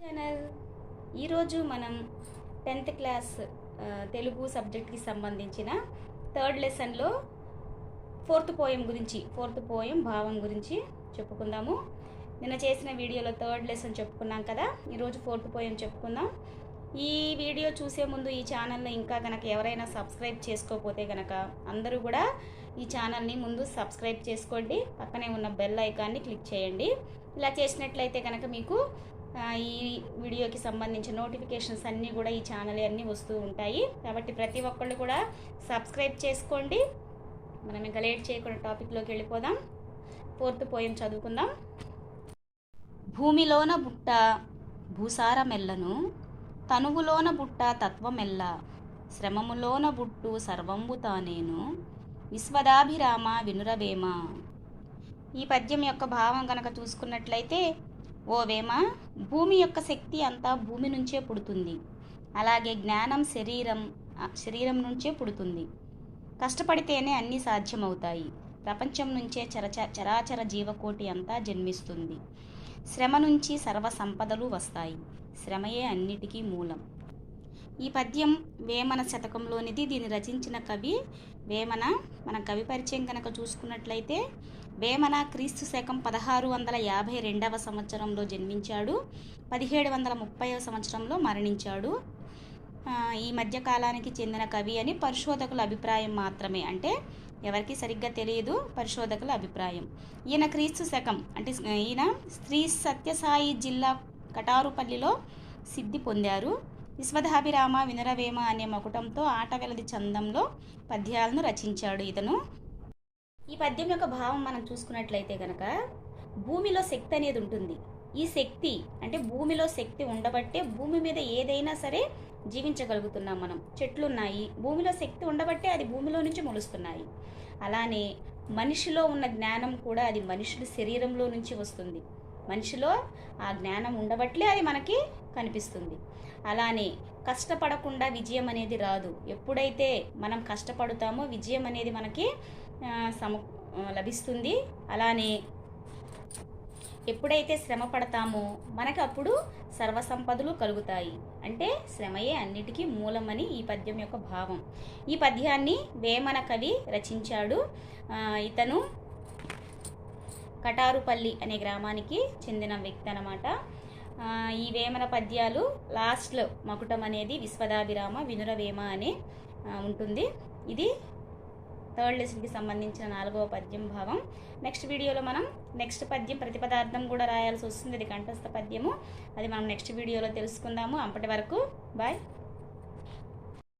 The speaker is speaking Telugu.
ఛానల్ ఈరోజు మనం టెన్త్ క్లాస్ తెలుగు సబ్జెక్ట్కి సంబంధించిన థర్డ్ లెసన్లో ఫోర్త్ పోయం గురించి ఫోర్త్ పోయం భావం గురించి చెప్పుకుందాము. నిన్న చేసిన వీడియోలో థర్డ్ లెసన్ చెప్పుకున్నాం కదా ఈరోజు ఫోర్త్ పోయం చెప్పుకుందాం. ఈ వీడియో చూసే ముందు ఈ ఛానల్ని ఇంకా కనుక ఎవరైనా సబ్స్క్రైబ్ చేసుకోకపోతే కనుక అందరూ కూడా ఈ ఛానల్ని ముందు సబ్స్క్రైబ్ చేసుకోండి. పక్కనే ఉన్న బెల్ ఐకాన్ని క్లిక్ చేయండి. ఇలా చేసినట్లయితే కనుక మీకు ఈ వీడియోకి సంబంధించిన నోటిఫికేషన్స్ అన్నీ కూడా ఈ ఛానల్ అన్నీ వస్తూ ఉంటాయి. కాబట్టి ప్రతి ఒక్కళ్ళు కూడా సబ్స్క్రైబ్ చేసుకోండి. మనం ఇంకా లేట్ చేయకుండా టాపిక్లోకి వెళ్ళిపోదాం. ఫోర్త్ పోయం చదువుకుందాం. భూమిలోన బుట్ట భూసారమెల్లను తనువులోన బుట్ట తత్వమెల్ల శ్రమములోన బుట్టు సర్వంబుతా నేను విశ్వదాభిరామ వినురవేమ. ఈ పద్యం యొక్క భావం కనుక చూసుకున్నట్లయితే ఓ వేమ భూమి యొక్క శక్తి అంతా భూమి నుంచే పుడుతుంది. అలాగే జ్ఞానం శరీరం శరీరం నుంచే పుడుతుంది. కష్టపడితేనే అన్నీ సాధ్యమవుతాయి. ప్రపంచం నుంచే చరచ చరాచర జీవకోటి అంతా జన్మిస్తుంది. శ్రమ నుంచి సర్వ సంపదలు వస్తాయి. శ్రమయే అన్నిటికీ మూలం. ఈ పద్యం వేమన శతకంలోనిది దీన్ని రచించిన కవి వేమన. మన కవి పరిచయం కనుక చూసుకున్నట్లయితే వేమన క్రీస్తు శకం పదహారు వందల యాభై రెండవ సంవత్సరంలో జన్మించాడు. పదిహేడు వందల ముప్పై సంవత్సరంలో మరణించాడు. ఈ మధ్య కాలానికి చెందిన కవి అని పరిశోధకుల అభిప్రాయం మాత్రమే. అంటే ఎవరికి సరిగ్గా తెలియదు పరిశోధకుల అభిప్రాయం. ఈయన క్రీస్తు శకం అంటే ఈయన శ్రీ సత్యసాయి జిల్లా కటారుపల్లిలో సిద్ధి పొందారు. విశ్వధాభిరామ వినరవేమ అనే మకుటంతో ఆటవెలది చందంలో పద్యాలను రచించాడు ఇతను. ఈ పద్యం యొక్క భావం మనం చూసుకున్నట్లయితే కనుక భూమిలో శక్తి అనేది ఉంటుంది. ఈ శక్తి అంటే భూమిలో శక్తి ఉండబట్టే భూమి మీద ఏదైనా సరే జీవించగలుగుతున్నాం మనం. చెట్లు ఉన్నాయి భూమిలో శక్తి ఉండబట్టే అది భూమిలో నుంచి మొలుస్తున్నాయి. అలానే మనిషిలో ఉన్న జ్ఞానం కూడా అది మనుషుల శరీరంలో నుంచి వస్తుంది. మనిషిలో ఆ జ్ఞానం ఉండబట్లే అది మనకి కనిపిస్తుంది. అలానే కష్టపడకుండా విజయం అనేది రాదు. ఎప్పుడైతే మనం కష్టపడుతామో విజయం అనేది మనకి సమ లభిస్తుంది. అలానే ఎప్పుడైతే శ్రమ పడతామో మనకు అప్పుడు సర్వసంపదలు కలుగుతాయి. అంటే శ్రమయే అన్నిటికీ మూలమని ఈ పద్యం యొక్క భావం. ఈ పద్యాన్ని వేమన కవి రచించాడు. ఇతను కటారుపల్లి అనే గ్రామానికి చెందిన వ్యక్తి అనమాట ఈ వేమన పద్యాలు లాస్ట్లో మకుటం అనేది విశ్వదాభిరామ వినురవేమ అని ఉంటుంది. ఇది థర్డ్ లెసన్కి సంబంధించిన నాలుగవ పద్యం భావం నెక్స్ట్ వీడియోలో మనం నెక్స్ట్ పద్యం ప్రతిపదార్థం కూడా రాయాల్సి వస్తుంది. అది కంఠస్థ పద్యము. అది మనం నెక్స్ట్ వీడియోలో తెలుసుకుందాము. అప్పటి వరకు బాయ్.